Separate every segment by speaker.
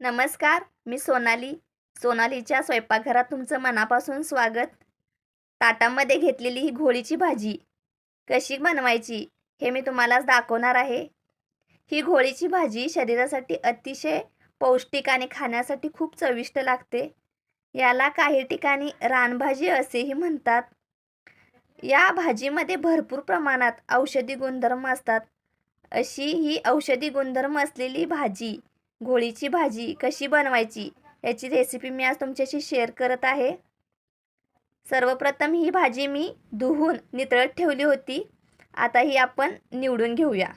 Speaker 1: नमस्कार मी सोनाली. सोनालीच्या स्वयंपाकघरात तुमचं मनापासून स्वागत. ताटामध्ये घेतलेली ही घोळीची भाजी कशी बनवायची हे मी तुम्हालाच दाखवणार आहे. ही घोळीची भाजी शरीरासाठी अतिशय पौष्टिक आणि खाण्यासाठी खूप चविष्ट लागते. याला काही ठिकाणी रानभाजी असेही म्हणतात. या भाजीमध्ये भरपूर प्रमाणात औषधी गुणधर्म असतात. अशी ही औषधी गुणधर्म असलेली भाजी घोळीची भाजी कशी बनवायची याची रेसिपी मी आज तुमच्याशी शेअर करत आहे. सर्वप्रथम ही भाजी मी धुवून नितळत ठेवली होती. आता ही आपण निवडून घेऊया.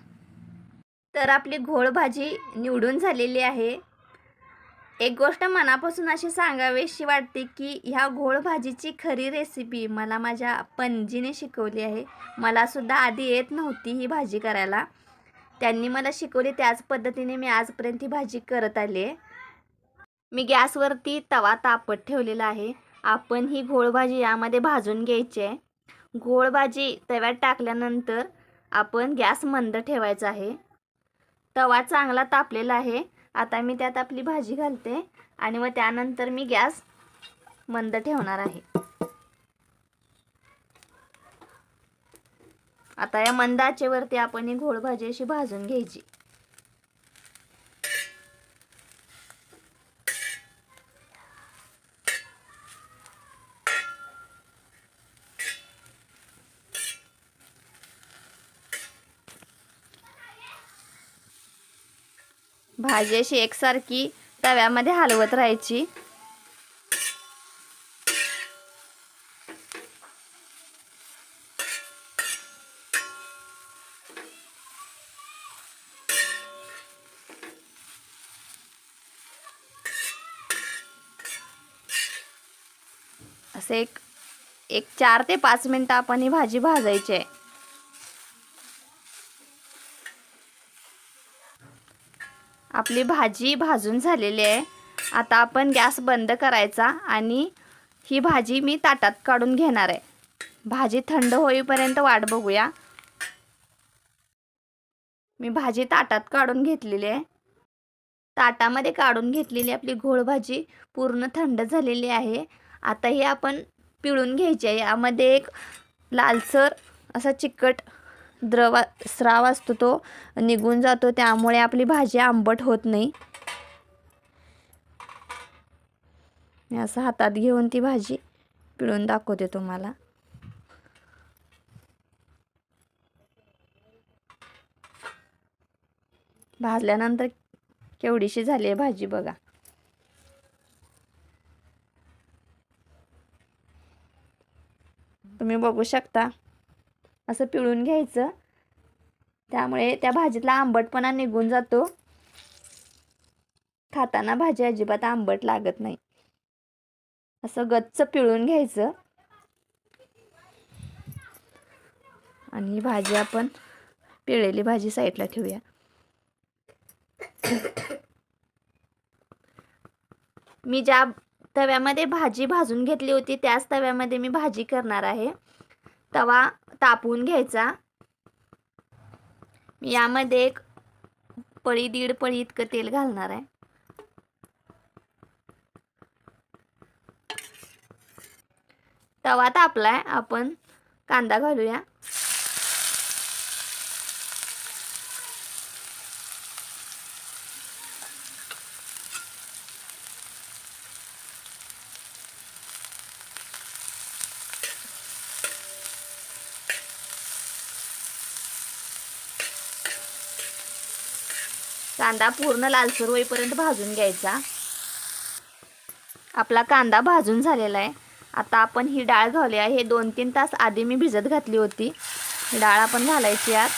Speaker 1: तर आपली घोळ भाजी निवडून झालेली आहे. एक गोष्ट मनापासून अशी सांगावीशी वाटते की ह्या घोळ भाजीची खरी रेसिपी मला माझ्या पणजीने शिकवली आहे. मलासुद्धा आधी येत नव्हती ही भाजी करायला. त्यांनी मला शिकवली त्याच पद्धतीने मी आजपर्यंत ही भाजी करत आली. आहे मी गॅसवरती तवा तापत ठेवलेला आहे. आपण ही घोळ भाजी यामध्ये भाजून घ्यायची आहे. घोळ भाजी तव्यात टाकल्यानंतर आपण गॅस मंद ठेवायचा आहे. तवा चांगला तापलेला आहे. आता मी त्यात आपली भाजी घालते आणि मग त्यानंतर मी गॅस मंद ठेवणार आहे. आता या मंद आचेवरती आपण ही घोळ भाजी अशी भाजून घ्यायची. भाजी अशी एकसारखी तव्यामध्ये हलवत राहायची. असे एक एक चार ते पाच मिनटं आपण ही भाजी भाजायची आहे. आपली भाजी भाजून झालेली आहे. आता आपण गॅस बंद करायचा आणि ही भाजी मी ताटात काढून घेणार आहे. भाजी थंड होईपर्यंत वाट बघूया. मी भाजी ताटात काढून घेतलेली आहे. ताटामध्ये काढून घेतलेली आपली घोळ भाजी पूर्ण थंड झालेली आहे. आता हे आपण पिळून घ्यायची आहे. यामध्ये एक लालसर असा चिकट द्रव स्राव असतो तो निघून जातो. त्यामुळे आपली भाजी आंबट होत नाही. मी असं हातात घेऊन ती भाजी पिळून दाखवते तुम्हाला. भाजल्यानंतर केवढीशी झाली आहे भाजी बघा. तुम्ही बघू शकता. असं पिळून घ्यायचं. त्यामुळे त्या भाजीतला आंबटपणा निघून जातो. खाताना भाजी अजिबात आंबट लागत नाही. असं गच्च पिळून घ्यायचं. आणि ही भाजी आपण पिळलेली भाजी साईडला ठेवूया. मी ज्या तव्यामध्ये भाजी भाजून घेतली होती. त्याच तव्यामध्ये मी भाजी करणार आहे. तवा तापवून घ्यायचा. मी यामध्ये एक पळी दीड पळी इतकं तेल घालणार आहे. तवा तापलाय. आपण कांदा घालूया. कांदा पूर्ण लालसर होईपर्यंत भाजून घ्यायचा. आपला कांदा भाजून झालेला आहे. आता आपण ही डाळ घालूया. हे दोन तीन तास आधी मी भिजत घातली होती. डाळ आपण घालायची आत.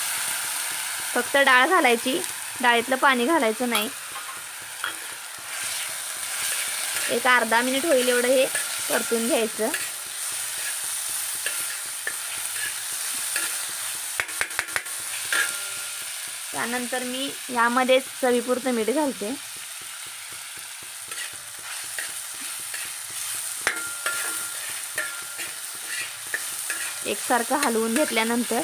Speaker 1: फक्त डाळ घालायची. डाळीतलं पाणी घालायचं नाही. एक अर्धा मिनिट होईल एवढं हे परतून घ्यायचं. त्यानंतर मी यामध्येच चवीपुरतं मीठ घालते. एकसारखं हलवून घेतल्यानंतर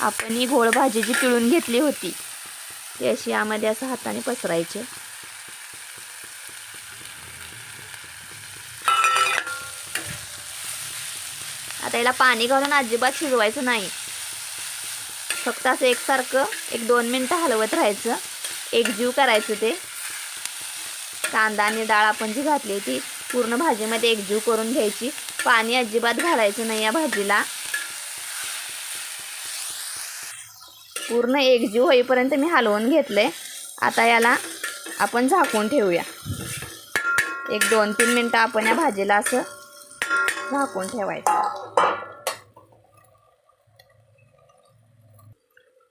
Speaker 1: आपण ही गोळ भाजी जी पिळून घेतली होती. ती अशी यामध्ये असं हाताने पसरायचे. आता याला पाणी घालून अजिबात शिजवायचं नाही. फक्त असं एकसारखं एक दोन मिनटं हलवत राहायचं. एकजीव करायचं ते. कांदा आणि डाळ आपण जी घातली होती पूर्ण भाजीमध्ये एकजीव करून घ्यायची. पाणी अजिबात घालायचं नाही या भाजीला. पूर्ण एकजीव होईपर्यंत मी हलवून घेतले आता याला आपण झाकून ठेवूया. एक दोन तीन मिनटं आपण या भाजीला असं झाकून ठेवायचं.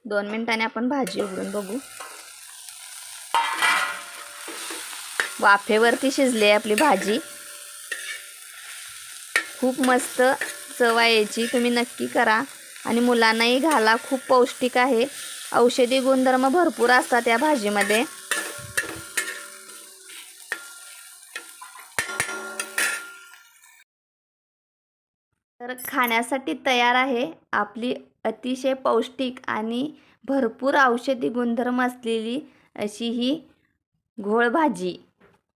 Speaker 1: दोन मिनटाने आपण भाजी उघडून बघू. वाफेवरती शिजली आहे आपली भाजी. खूप मस्त चव यायची याची तुम्ही नक्की करा. आणि मुलांनाही घाला खूप पौष्टिक आहे. औषधी गुणधर्म भरपूर असतात या भाजीमध्ये. तर खाण्यासाठी तयार आहे. आपली अतिशय पौष्टिक आणि भरपूर औषधी गुणधर्म असलेली अशी ही घोळ भाजी.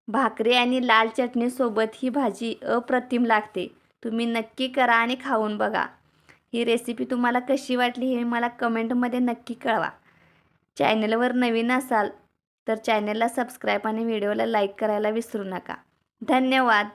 Speaker 1: भाकरी आणि लाल चटणीसोबत ही भाजी अप्रतिम लागते. तुम्ही नक्की करा आणि खाऊन बघा. ही रेसिपी तुम्हाला कशी वाटली हे मला कमेंटमध्ये नक्की कळवा. चॅनलवर नवीन असाल तर चॅनलला सबस्क्राईब आणि व्हिडिओला लाईक करायला विसरू नका. धन्यवाद.